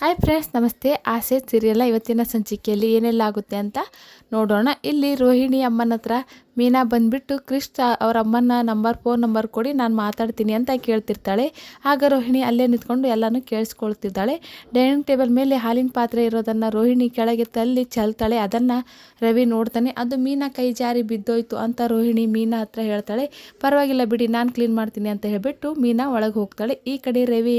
Hi friends ನಮಸ್ತೆ. ಆಸೆ, ಸೀರಿಯಲ್ಲ ಇವತ್ತಿನ ಸಂಚಿಕೆಯಲ್ಲಿ ಏನೆಲ್ಲ ಆಗುತ್ತೆ ಅಂತ ನೋಡೋಣ. ಇಲ್ಲಿ ರೋಹಿಣಿ ಅಮ್ಮನ ಹತ್ರ ಮೀನಾ ಬಂದುಬಿಟ್ಟು ಕ್ರಿಶ್ ಅವ್ರ ಅಮ್ಮನ ನಂಬರ್, ಫೋನ್ ನಂಬರ್ ಕೊಡಿ, ನಾನು ಮಾತಾಡ್ತೀನಿ ಅಂತ ಕೇಳ್ತಿರ್ತಾಳೆ. ಆಗ ರೋಹಿಣಿ ಅಲ್ಲೇ ನಿಂತ್ಕೊಂಡು ಎಲ್ಲನೂ ಕೇಳಿಸ್ಕೊಳ್ತಿದ್ದಾಳೆ. ಡೈನಿಂಗ್ ಟೇಬಲ್ ಮೇಲೆ ಹಾಲಿನ ಪಾತ್ರೆ ಇರೋದನ್ನು ರೋಹಿಣಿ ಕೆಳಗೆ ತಲ್ಲಿ ಚೆಲ್ತಾಳೆ. ಅದನ್ನು ರವಿ ನೋಡ್ತಾನೆ. ಅದು ಮೀನಾ ಕೈ ಜಾರಿ ಬಿದ್ದೋಯ್ತು ಅಂತ ರೋಹಿಣಿ ಮೀನಾ ಹತ್ರ ಹೇಳ್ತಾಳೆ. ಪರವಾಗಿಲ್ಲ ಬಿಡಿ, ನಾನು ಕ್ಲೀನ್ ಮಾಡ್ತೀನಿ ಅಂತ ಹೇಳಿಬಿಟ್ಟು ಮೀನಾ ಒಳಗೆ ಹೋಗ್ತಾಳೆ. ಈ ಕಡೆ ರವಿ,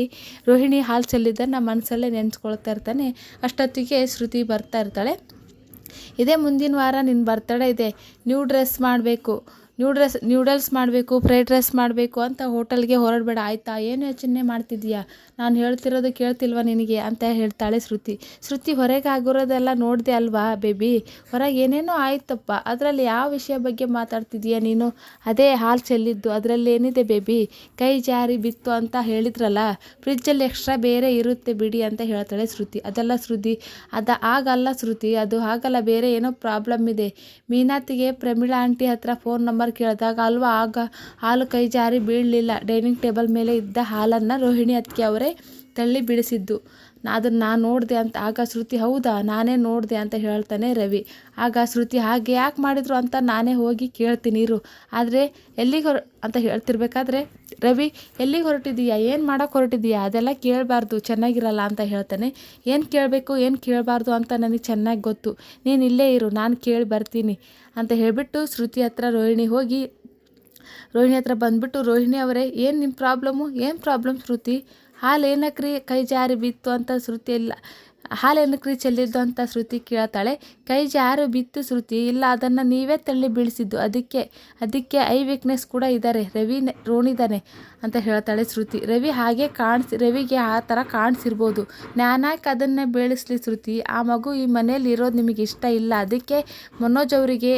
ರೋಹಿಣಿ ಹಾಲು ಚೆಲ್ಲಿದ್ದನ್ನು ಮನಸ್ಸಲ್ಲೇ ನೆನೆಸ್ಕೊಳ್ತಾ ಇರ್ತಾನೆ. ಅಷ್ಟೊತ್ತಿಗೆ ಶ್ರುತಿ ಬರ್ತಾ ಇರ್ತಾಳೆ. ಇದೇ ಮುಂದಿನ ವಾರ ನಿನ್ನ ಬರ್ತಡೇ ಇದೆ. ನ್ಯೂ ಡ್ರೆಸ್ ಮಾಡಬೇಕು. ನ್ಯೂ ಡ್ರೆಸ್ ನ್ಯೂಡಲ್ಸ್ ಮಾಡಬೇಕು, ಫ್ರೈಡ್ ರೈಸ್ ಮಾಡಬೇಕು ಅಂತ ಹೋಟೆಲ್ಗೆ ಹೊರಡಬೇಡ. ಆಯಿತಾ? ಏನು ಯೋಚನೆ ಮಾಡ್ತಿದ್ದೀಯಾ? ನಾನು ಹೇಳ್ತಿರೋದು ಕೇಳ್ತಿಲ್ವಾ ನಿನಗೆ? ಅಂತ ಹೇಳ್ತಾಳೆ ಶ್ರುತಿ. ಶ್ರುತಿ ಹೊರಗೆ ಆಗಿರೋದೆಲ್ಲ ನೋಡಿದೆ ಅಲ್ವಾ ಬೇಬಿ? ಹೊರಗೆ ಏನೇನೋ ಆಯ್ತಪ್ಪ. ಅದರಲ್ಲಿ ಯಾವ ವಿಷಯ ಬಗ್ಗೆ ಮಾತಾಡ್ತಿದ್ದೀಯಾ ನೀನು? ಅದೇ ಹಾಲು ಚೆಲ್ಲಿದ್ದು. ಅದರಲ್ಲಿ ಏನಿದೆ ಬೇಬಿ? ಕೈ ಜಾರಿ ಬಿತ್ತು ಅಂತ ಹೇಳಿದ್ರಲ್ಲ? ಫ್ರಿಜ್ಜಲ್ಲಿ ಎಕ್ಸ್ಟ್ರಾ ಬೇರೆ ಇರುತ್ತೆ ಬಿಡಿ ಅಂತ ಹೇಳ್ತಾಳೆ ಶ್ರುತಿ. ಅದೆಲ್ಲ ಶ್ರುತಿ, ಅದು ಆಗಲ್ಲ ಶ್ರುತಿ. ಅದು ಆಗಲ್ಲ. ಬೇರೆ ಏನೋ ಪ್ರಾಬ್ಲಮ್ ಇದೆ. ಮೀನಾತಿಗೆ ಪ್ರಮೀಳಾ ಆಂಟಿ ಹತ್ರ ಫೋನ್ ನಂಬರ್ ಕೇಳಿದಾಗ, ಅಲ್ವಾ, ಆಗ ಹಾಲು ಕೈ ಜಾರಿ ಬೀಳಲಿಲ್ಲ. ಡೈನಿಂಗ್ ಟೇಬಲ್ ಮೇಲೆ ಇದ್ದ ಹಾಲನ್ನು ರೋಹಿಣಿ ಅತ್ತಿಗೆ ಅವರೇ ತಳ್ಳಿ ಬಿಡಿಸಿದ್ದು. ಅದನ್ನು ನಾನು ನೋಡಿದೆ ಅಂತ, ಆಗ ಶ್ರುತಿ ಹೌದಾ? ನಾನೇ ನೋಡಿದೆ ಅಂತ ಹೇಳ್ತಾನೆ ರವಿ. ಆಗ ಶ್ರುತಿ ಹಾಗೆ ಯಾಕೆ ಮಾಡಿದ್ರು ಅಂತ ನಾನೇ ಹೋಗಿ ಕೇಳ್ತೀನಿ ಇರು. ಆದರೆ ಎಲ್ಲಿಗೆ ಹೊರ ಅಂತ ಹೇಳ್ತಿರ್ಬೇಕಾದ್ರೆ, ರವಿ, ಎಲ್ಲಿಗೆ ಹೊರಟಿದ್ದೀಯಾ? ಏನು ಮಾಡೋಕೆ ಹೊರಟಿದ್ದೀಯಾ? ಅದೆಲ್ಲ ಕೇಳಬಾರ್ದು, ಚೆನ್ನಾಗಿರಲ್ಲ ಅಂತ ಹೇಳ್ತಾನೆ. ಏನು ಕೇಳಬೇಕು, ಏನು ಕೇಳಬಾರ್ದು ಅಂತ ನನಗೆ ಚೆನ್ನಾಗಿ ಗೊತ್ತು. ನೀನು ಇಲ್ಲೇ ಇರು, ನಾನು ಕೇಳಿ ಬರ್ತೀನಿ ಅಂತ ಹೇಳಿಬಿಟ್ಟು ಶ್ರುತಿ ಹತ್ರ ರೋಹಿಣಿ ಹೋಗಿ, ರೋಹಿಣಿ ಹತ್ರ ಬಂದುಬಿಟ್ಟು ರೋಹಿಣಿ ಅವರೇ, ಏನು ನಿಮ್ಮ ಪ್ರಾಬ್ಲಮ್ಮು ಏನು ಪ್ರಾಬ್ಲಮ್ ಶ್ರುತಿ? ಹಾಲು ಏನಕ್ರಿ ಕೈ ಜಾರಿ ಬಿತ್ತು ಅಂತ ಶ್ರುತಿ ಇಲ್ಲ. ಹಾಲು ಏನಕ್ರಿ ಚೆಲ್ಲಿದ್ದು ಅಂತ ಶ್ರುತಿ ಕೇಳ್ತಾಳೆ. ಕೈ ಜಾರು ಬಿತ್ತು ಶ್ರುತಿ ಇಲ್ಲ, ಅದನ್ನು ನೀವೇ ತಳ್ಳಿ ಬೀಳಿಸಿದ್ದು. ಅದಕ್ಕೆ ಅದಕ್ಕೆ ಐ ವೀಕ್ನೆಸ್ ಕೂಡ ಇದ್ದಾರೆ ರವಿ ರೋಣಿದ್ದಾನೆ ಅಂತ ಹೇಳ್ತಾಳೆ ಶ್ರುತಿ. ರವಿ ಹಾಗೆ ಕಾಣಿಸಿ, ರವಿಗೆ ಆ ಥರ ಕಾಣಿಸಿರ್ಬೋದು. ನಾನಾಕೆ ಅದನ್ನೇ ಬೆಳೆಸ್ಲಿ ಶ್ರುತಿ. ಆ ಮಗು ಈ ಮನೆಯಲ್ಲಿ ಇರೋದು ನಿಮಗೆ ಇಷ್ಟ ಇಲ್ಲ. ಅದಕ್ಕೆ ಮನೋಜ್ ಅವರಿಗೆ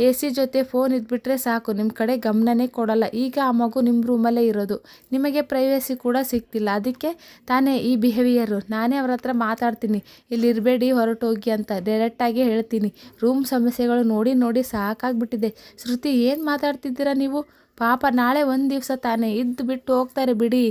ಎ ಸಿ ಜೊತೆ ಫೋನ್ ಇದ್ಬಿಟ್ರೆ ಸಾಕು. ನಿಮ್ಮ ಕಡೆ ಗಮನನೇ ಕೊಡಲ್ಲ. ಈಗ ಆ ಮಗು ನಿಮ್ಮ ರೂಮಲ್ಲೇ ಇರೋದು. ನಿಮಗೆ ಪ್ರೈವೇಸಿ ಕೂಡ ಸಿಗ್ತಿಲ್ಲ. ಅದಕ್ಕೆ ತಾನೇ ಈ ಬಿಹೇವಿಯರು ನಾನೇ ಅವ್ರ ಹತ್ರ ಮಾತಾಡ್ತೀನಿ. ಇಲ್ಲಿ ಇರಬೇಡಿ, ಹೊರಟೋಗಿ ಅಂತ ಡೈರೆಕ್ಟಾಗಿ ಹೇಳ್ತೀನಿ. ರೂಮ್ ಸಮಸ್ಯೆಗಳು ನೋಡಿ ನೋಡಿ ಸಾಕಾಗ್ಬಿಟ್ಟಿದೆ. ಶ್ರುತಿ ಏನು ಮಾತಾಡ್ತಿದ್ದೀರಾ ನೀವು? ಪಾಪ ನಾಳೆ ಒಂದು ದಿವಸ ತಾನೇ ಇದ್ದು ಬಿಟ್ಟು ಹೋಗ್ತಾರೆ ಬಿಡಿ.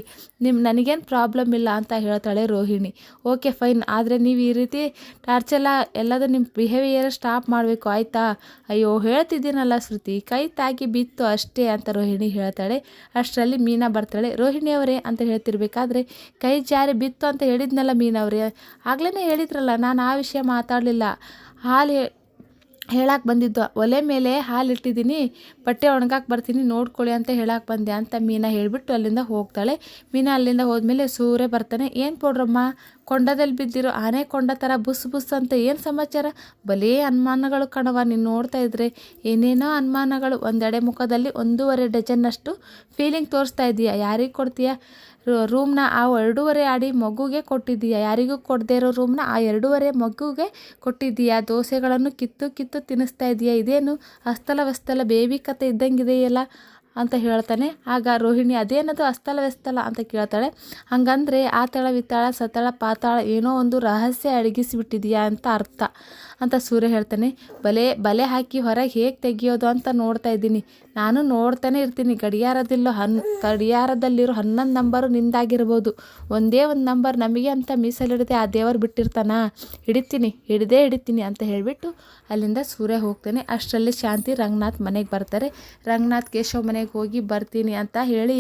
ನಿಮ್ಮ ನನಗೇನು ಪ್ರಾಬ್ಲಮ್ ಇಲ್ಲ ಅಂತ ಹೇಳ್ತಾಳೆ ರೋಹಿಣಿ. ಓಕೆ ಫೈನ್ ಆದರೆ ನೀವು ಈ ರೀತಿ ಟಾರ್ಚೆಲ್ಲ ಎಲ್ಲದೂ ನಿಮ್ಮ ಬಿಹೇವಿಯರ್ ಸ್ಟಾಪ್ ಮಾಡಬೇಕು, ಆಯಿತಾ? ಅಯ್ಯೋ, ಹೇಳ್ತಿದ್ದೀನಲ್ಲ ಶ್ರುತಿ. ಕೈ ತಾಗಿ ಬಿತ್ತು ಅಷ್ಟೇ ಅಂತ ರೋಹಿಣಿ ಹೇಳ್ತಾಳೆ. ಅಷ್ಟರಲ್ಲಿ ಮೀನಾ ಬರ್ತಾಳೆ. ರೋಹಿಣಿ ಅವರೇ ಅಂತ ಹೇಳ್ತಿರ್ಬೇಕಾದ್ರೆ ಕೈ ಜಾರಿ ಬಿತ್ತು ಅಂತ ಹೇಳಿದ್ನಲ್ಲ ಮೀನವರೇ ಆಗ್ಲೇ ಹೇಳಿದ್ರಲ್ಲ, ನಾನು ಆ ವಿಷಯ ಮಾತಾಡಲಿಲ್ಲ. ಹಾಲು ಹೇಳಕ್ಕೆ ಬಂದಿದ್ದು, ಒಲೆ ಮೇಲೆ ಹಾಲು ಇಟ್ಟಿದ್ದೀನಿ, ಬಟ್ಟೆ ಒಣಗಾಕೆ ಬರ್ತೀನಿ, ನೋಡ್ಕೊಳ್ಳಿ ಅಂತ ಹೇಳಕ್ಕೆ ಬಂದೆ ಅಂತ ಮೀನಾ ಹೇಳಿಬಿಟ್ಟು ಅಲ್ಲಿಂದ ಹೋಗ್ತಾಳೆ. ಮೀನಾ ಅಲ್ಲಿಂದ ಹೋದ್ಮೇಲೆ ಸೂರ್ಯ ಬರ್ತಾನೆ, ಏನು ಪೌಡ್ರಮ್ಮ ಕೊಂಡದಲ್ಲಿ ಬಿದ್ದಿರೋ ಆನೆ ಕೊಂಡ ಥರ ಬುಸ್ ಬುಸ್ ಅಂತ ಏನು ಸಮಾಚಾರ? ಬಲೇ ಅನುಮಾನಗಳು ಕಣವ ನೀನು ನೋಡ್ತಾ ಇದ್ರೆ. ಏನೇನೋ ಅನುಮಾನಗಳು, ಒಂದೆಡೆ ಮುಖದಲ್ಲಿ ಒಂದೂವರೆ ಡಜನ್ನಷ್ಟು ಫೀಲಿಂಗ್ ತೋರಿಸ್ತಾ ಇದೀಯಾ? ಯಾರಿಗೆ ಕೊಡ್ತೀಯಾ? ರೂಮ್ನ ಆ ಎರಡೂವರೆ ಆಡಿ ಮಗುಗೆ ಕೊಟ್ಟಿದ್ದೀಯಾ? ಯಾರಿಗೂ ಕೊಡದೇ ಇರೋ ರೂಮ್ನ ಆ ಎರಡೂವರೆ ಮಗುಗೆ ಕೊಟ್ಟಿದ್ದೀಯಾ? ದೋಸೆಗಳನ್ನು ಕಿತ್ತು ಕಿತ್ತು ತಿನ್ನಿಸ್ತಾ ಇದೆಯಾ? ಇದೇನು ಅಸ್ತಲ ಬೇಬಿ ಕತೆ ಇದ್ದಂಗಿದೆಯಲ್ಲ ಅಂತ ಹೇಳ್ತಾನೆ. ಆಗ ರೋಹಿಣಿ, ಅದೇನದು ಅಸ್ತಲ ಅಂತ ಕೇಳ್ತಾಳೆ. ಹಾಗಂದ್ರೆ, ಆತಳ ವಿತ್ತಾಳ ಸತಳ, ಪಾತಾಳ ಏನೋ ಒಂದು ರಹಸ್ಯ ಅಡಗಿಸಿಬಿಟ್ಟಿದೆಯಾ? ಅಂತ ಅರ್ಥ. ಅಂತ ಸೂರ್ಯ ಹೇಳ್ತಾನೆ, ಬಲೆ ಬಲೆ ಹಾಕಿ ಹೊರಗೆ ಹೇಗೆ ತೆಗಿಯೋದು ಅಂತ ನೋಡ್ತಾ ಇದ್ದೀನಿ. ನಾನು ನೋಡ್ತಾನೆ ಇರ್ತೀನಿ. ಗಡಿಯಾರದಿಲ್ಲೋ ಹನ್, ಗಡಿಯಾರದಲ್ಲಿರೋ ಹನ್ನೊಂದು ನಂಬರು ನಿಂದಾಗಿರ್ಬೋದು. ಒಂದೇ ಒಂದು ನಂಬರ್ ನಮಗೆ ಅಂತ ಮೀಸಲಿಡದೆ ಆ ದೇವರು ಬಿಟ್ಟಿರ್ತಾನ? ಹಿಡಿತೀನಿ, ಹಿಡಿದೇ ಹಿಡಿತೀನಿ ಅಂತ ಹೇಳಿಬಿಟ್ಟು ಅಲ್ಲಿಂದ ಸೂರ್ಯ ಹೋಗ್ತಾನೆ. ಅಷ್ಟರಲ್ಲಿ ಶಾಂತಿ ರಂಗನಾಥ್ ಮನೆಗೆ ಬರ್ತಾರೆ. ರಂಗನಾಥ್ ಕೇಶವ್ ಮನೆಗೆ ಹೋಗಿ, ಬರ್ತೀನಿ ಅಂತ ಹೇಳಿ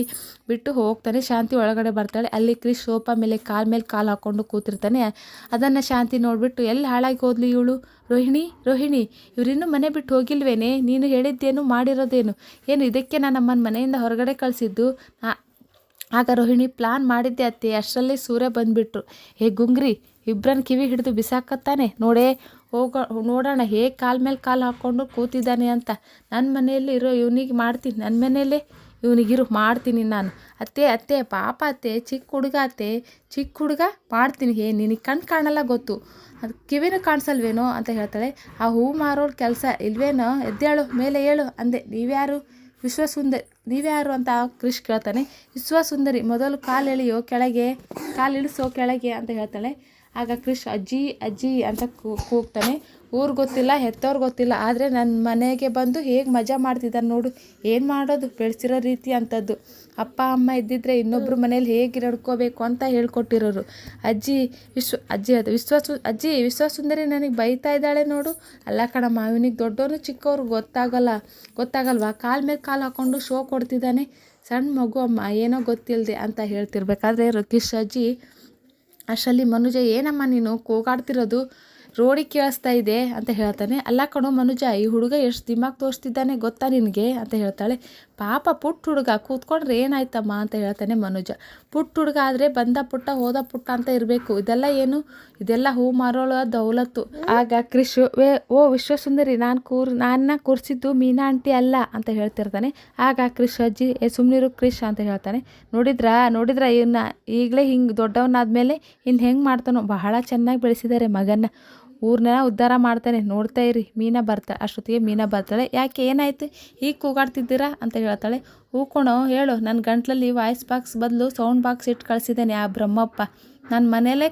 ಬಿಟ್ಟು ಹೋಗ್ತಾನೆ. ಶಾಂತಿ ಒಳಗಡೆ ಬರ್ತಾಳೆ. ಅಲ್ಲಿ ಕ್ರಿಶ್ ಸೋಪ ಮೇಲೆ ಕಾಲ್, ಮೇಲೆ ಕಾಲು ಹಾಕ್ಕೊಂಡು ಕೂತಿರ್ತಾನೆ. ಅದನ್ನು ಶಾಂತಿ ನೋಡಿಬಿಟ್ಟು, ಎಲ್ಲಿ ಹಾಳಾಗಿ ಹೋದ್ಲಿ ಇವಳು? ರೋಹಿಣಿ ರೋಹಿಣಿ, ಇವರಿನ್ನೂ ಮನೆ ಬಿಟ್ಟು ಹೋಗಿಲ್ವೇನೆ? ನೀನು ಹೇಳಿದ್ದೇನು, ಮಾಡಿರೋದೇನು? ಏನು ಇದಕ್ಕೆ ನಾನು ಅಮ್ಮನ ಮನೆಯಿಂದ ಹೊರಗಡೆ ಕಳಿಸಿದ್ದು? ಆಗ ರೋಹಿಣಿ ಪ್ಲಾನ್ ಮಾಡಿದ್ದೆ ಅತ್ತೆ. ಅಷ್ಟರಲ್ಲಿ ಸೂರ್ಯ ಬಂದುಬಿಟ್ರು. ಹೇ ಗುಂಗ್ರಿ ಇಬ್ಬರನ್ನ ಕಿವಿ ಹಿಡಿದು ಬಿಸಾಕತ್ತಾನೆ? ನೋಡೇ, ಹೋಗೋ, ನೋಡೋಣ. ಹೇಗೆ ಕಾಲ ಮೇಲೆ ಕಾಲು ಹಾಕ್ಕೊಂಡು ಕೂತಿದ್ದಾನೆ ಅಂತ. ನನ್ನ ಮನೆಯಲ್ಲಿ ಇರೋ ಇವನಿಗೆ ಮಾಡ್ತೀನಿ. ನನ್ನ ಮನೆಯಲ್ಲೇ ಇವನಿಗಿರು ಮಾಡ್ತೀನಿ ನಾನು. ಅತ್ತೆ ಅತ್ತೆ, ಪಾಪ ಅತ್ತೆ, ಚಿಕ್ಕ ಹುಡುಗ ಅತ್ತೆ, ಚಿಕ್ಕ ಹುಡುಗ ಮಾಡ್ತೀನಿ. ಹೇ ನಿನಗೆ ಕಣ್ಣು ಕಾಣಲ್ಲ ಗೊತ್ತು. ಅದು ಕಿವಿನೂ ಕಾಣಿಸಲ್ವೇನೋ ಅಂತ ಹೇಳ್ತಾಳೆ. ಆ ಹೂ ಮಾರೋರು ಕೆಲಸ ಇಲ್ವೇನೋ, ಎದ್ದೇಳು, ಮೇಲೆ ಹೇಳು ಅಂದೆ. ನೀವ್ಯಾರು? ವಿಶ್ವಸುಂದರಿ. ನೀವ್ಯಾರು ಅಂತ ಕ್ರಿಶ್ ಕೇಳ್ತಾನೆ. ವಿಶ್ವಸುಂದರಿ, ಮೊದಲು ಕಾಲು ಎಳೆಯೋ ಕೆಳಗೆ ಕಾಲು ಇಳಿಸೋ ಕೆಳಗೆ ಅಂತ ಹೇಳ್ತಾಳೆ. ಆಗ ಕೃಷ್ ಅಜ್ಜಿ ಅಜ್ಜಿ ಅಂತ ಕೂಗ್ತಾನೆ. ಊರು ಗೊತ್ತಿಲ್ಲ ಹೆತ್ತವ್ರು ಗೊತ್ತಿಲ್ಲ, ಆದರೆ ನನ್ನ ಮನೆಗೆ ಬಂದು ಹೇಗೆ ಮಜಾ ಮಾಡ್ತಿದ್ದಾನೆ ನೋಡು. ಏನು ಮಾಡೋದು? ಬೆಳೆಸಿರೋ ರೀತಿ ಅಂಥದ್ದು ಅಪ್ಪ, ಅಮ್ಮ ಇದ್ದಿದ್ರೆ ಇನ್ನೊಬ್ಬರು ಮನೇಲಿ ಹೇಗೆ ನಡ್ಕೋಬೇಕು ಅಂತ ಹೇಳ್ಕೊಟ್ಟಿರೋರು. ಅಜ್ಜಿ, ವಿಶ್ವ, ಅಜ್ಜಿ ಅದು ವಿಶ್ವಾಸ ಅಜ್ಜಿ ವಿಶ್ವಸುಂದರಿ ನನಗೆ ಬೈತಾ ಇದ್ದಾಳೆ ನೋಡು. ಅಲ್ಲ ಕಣಮ್ಮ ಇವನಿಗೆ ದೊಡ್ಡವನು ಚಿಕ್ಕವ್ರು ಗೊತ್ತಾಗಲ್ಲ, ಗೊತ್ತಾಗಲ್ವಾ? ಕಾಲ ಮೇಲೆ ಕಾಲು ಹಾಕ್ಕೊಂಡು ಶೋ ಕೊಡ್ತಿದ್ದಾನೆ. ಸಣ್ಣ ಮಗು ಅಮ್ಮ, ಏನೋ ಗೊತ್ತಿಲ್ಲದೆ ಅಂತ ಹೇಳ್ತಿರ್ಬೇಕಾದ್ರೆ ರಕೀಶ್ ಅಜ್ಜಿ ಅಷ್ಟರಲ್ಲಿ ಮನುಜ, ಏನಮ್ಮ ನೀನು? ಕೂಗಾಡ್ತಿರೋದು? ರೋಡಿಗೆ ಕೇಳಿಸ್ತಾ ಇದೆ? ಅಂತ ಹೇಳ್ತಾನೆ. ಅಲ್ಲ ಕಣೋ ಮನುಜ, ಈ ಹುಡುಗ ಎಷ್ಟು ದಿಮಾಗ್ ತೋರಿಸ್ತಿದ್ದಾನೆ ಗೊತ್ತಾ ನಿನಗೆ? ಅಂತ ಹೇಳ್ತಾಳೆ. ಪಾಪ ಪುಟ್ಟ ಹುಡುಗ, ಕೂತ್ಕೊಂಡ್ರೆ ಏನಾಯ್ತಮ್ಮ ಅಂತ ಹೇಳ್ತಾನೆ ಮನುಜ. ಪುಟ್ಟ ಹುಡುಗ ಆದರೆ ಬಂದ ಪುಟ್ಟ, ಹೋದ ಪುಟ್ಟ ಅಂತ ಇರಬೇಕು. ಇದೆಲ್ಲ ಏನು? ಇದೆಲ್ಲ ಹೂ ಮಾರೋಳ, ದೌಲತ್ತು. ಆಗ ಕ್ರಿಶ್, ವೇ, ಓ ವಿಶ್ವಸುಂದರಿ, ನಾನು ಕೂರ್, ನಾನ್ನ ಕೂರಿಸಿದ್ದು ಮೀನಾ ಆಂಟಿ ಅಲ್ಲ ಅಂತ ಹೇಳ್ತಿರ್ತಾನೆ. ಆಗ ಕ್ರಿಶ್, ಅಜ್ಜಿ, ಏ ಸುಮ್ಮನಿರು ಕ್ರಿಶ್ ಅಂತ ಹೇಳ್ತಾನೆ. ನೋಡಿದ್ರಾ? ನೋಡಿದ್ರ? ಇವನ್ನ ಈಗಲೇ ಹಿಂಗೆ ದೊಡ್ಡವನಾದ್ಮೇಲೆ ಇನ್ನು ಹೆಂಗೆ ಮಾಡ್ತಾನೋ? ಬಹಳ ಚೆನ್ನಾಗಿ ಬೆಳೆಸಿದ್ದಾರೆ ಮಗನ್ನ. ಊರನ್ನ ಉದ್ಧಾರ ಮಾಡ್ತಾನೆ, ನೋಡ್ತಾ ಇರಿ, ಮೀನ ಬರ್ತಾಳೆ ಅಷ್ಟೊತ್ತಿಗೆ ಮೀನ ಬರ್ತಾಳೆ. ಯಾಕೆ, ಏನಾಯ್ತು? ಈಗ ಕೂಗಾಡ್ತಿದ್ದೀರಾ? ಅಂತ ಹೇಳ್ತಾಳೆ. ಹೂಕೋಣೋ ಹೇಳು ನನ್ನ ಗಂಟ್ಲಲ್ಲಿ ವಾಯ್ಸ್ ಬಾಕ್ಸ್ ಬದಲು ಸೌಂಡ್ ಬಾಕ್ಸ್ ಇಟ್ಟು ಕಳಿಸಿದ್ದೇನೆ ಆ ಬ್ರಹ್ಮಪ್ಪ. ನನ್ನ ಮನೇಲೇ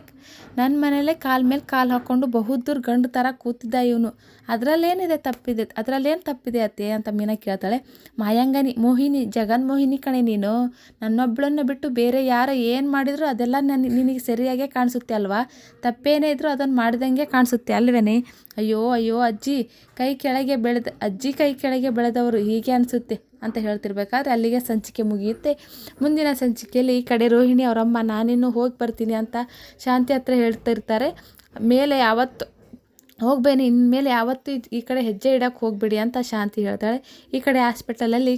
ನನ್ನ ಮನೇಲೇ ಕಾಲ ಮೇಲೆ ಕಾಲು ಹಾಕ್ಕೊಂಡು ಬಹುದೂರ ಗಂಡು ಥರ ಕೂತಿದ್ದ ಇವನು. ಅದರಲ್ಲೇನಿದೆ ತಪ್ಪಿದೆ ಅದರಲ್ಲೇನು ತಪ್ಪಿದೆ ಅತ್ತೆ ಅಂತ ಮೀನಾ ಕೇಳ್ತಾಳೆ. ಮಾಯಾಂಗನಿ ಮೋಹಿನಿ ಜಗನ್ ಮೋಹಿನಿ ಕಣೆ ನೀನು. ನನ್ನೊಬ್ಬಳನ್ನು ಬಿಟ್ಟು ಬೇರೆ ಯಾರು ಏನು ಮಾಡಿದ್ರು ಅದೆಲ್ಲ ನನ್ನ ನಿನಗೆ ಸರಿಯಾಗೇ ಕಾಣಿಸುತ್ತೆ ಅಲ್ವಾ? ತಪ್ಪೇನೇ ಇದ್ದರೂ ಅದನ್ನು ಮಾಡಿದಂಗೆ ಕಾಣಿಸುತ್ತೆ ಅಲ್ವೇನೆ? ಅಯ್ಯೋ ಅಯ್ಯೋ ಅಜ್ಜಿ. ಕೈ ಕೆಳಗೆ ಬೆಳೆದ ಅಜ್ಜಿ ಕೈ ಕೆಳಗೆ ಬೆಳೆದವರು ಹೀಗೆ ಅನಿಸುತ್ತೆ. ಅಂತ ಹೇಳ್ತಿರ್ಬೇಕಾದ್ರೆ ಅಲ್ಲಿಗೆ ಸಂಚಿಕೆ ಮುಗಿಯುತ್ತೆ. ಮುಂದಿನ ಸಂಚಿಕೆಯಲ್ಲಿ ಈ ಕಡೆ ರೋಹಿಣಿ ಅವರಮ್ಮ, ನಾನಿನ್ನು ಹೋಗಿ ಬರ್ತೀನಿ ಅಂತ ಶಾಂತಿ ಹತ್ರ ಹೇಳ್ತಿರ್ತಾರೆ. ಮೇಲೆ ಯಾವತ್ತು ಹೋಗ್ಬೇನಿ, ಇನ್ಮೇಲೆ ಯಾವತ್ತೂ ಈ ಕಡೆ ಹೆಜ್ಜೆ ಇಡೋಕ್ಕೆ ಹೋಗ್ಬೇಡಿ ಅಂತ ಶಾಂತಿ ಹೇಳ್ತಾಳೆ. ಈ ಕಡೆ ಹಾಸ್ಪಿಟಲಲ್ಲಿ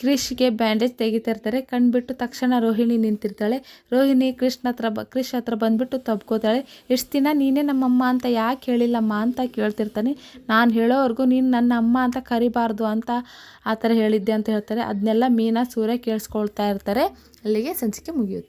ಕ್ರಿಶ್ಗೆ ಬ್ಯಾಂಡೇಜ್ ತೆಗಿತಿರ್ತಾರೆ. ಕಣ್ಬಿಟ್ಟು ತಕ್ಷಣ ರೋಹಿಣಿ ನಿಂತಿರ್ತಾಳೆ. ರೋಹಿಣಿ ಕೃಷ್ಣ ಹತ್ರ ಬ ಕ್ರಿಶ್ ಹತ್ರ ಬಂದುಬಿಟ್ಟು ತಬ್ಕೋತಾಳೆ. ಎಷ್ಟು ದಿನ ನೀನೇ ನಮ್ಮಮ್ಮ ಅಂತ ಯಾಕೆ ಹೇಳಿಲ್ಲಮ್ಮ? ಅಂತ ಕೇಳ್ತಿರ್ತಾನೆ. ನಾನು ಹೇಳೋವರೆಗೂ ನೀನು ನನ್ನ ಅಮ್ಮ ಅಂತ ಕರಿಬಾರ್ದು ಅಂತ ಆ ಥರ ಹೇಳಿದ್ದೆ ಅಂತ ಹೇಳ್ತಾರೆ. ಅದನ್ನೆಲ್ಲ ಮೀನಾ ಸೂರ್ಯ ಕೇಳಿಸ್ಕೊಳ್ತಾ ಇರ್ತಾರೆ. ಅಲ್ಲಿಗೆ ಸಂಚಿಕೆ ಮುಗಿಯುತ್ತೆ.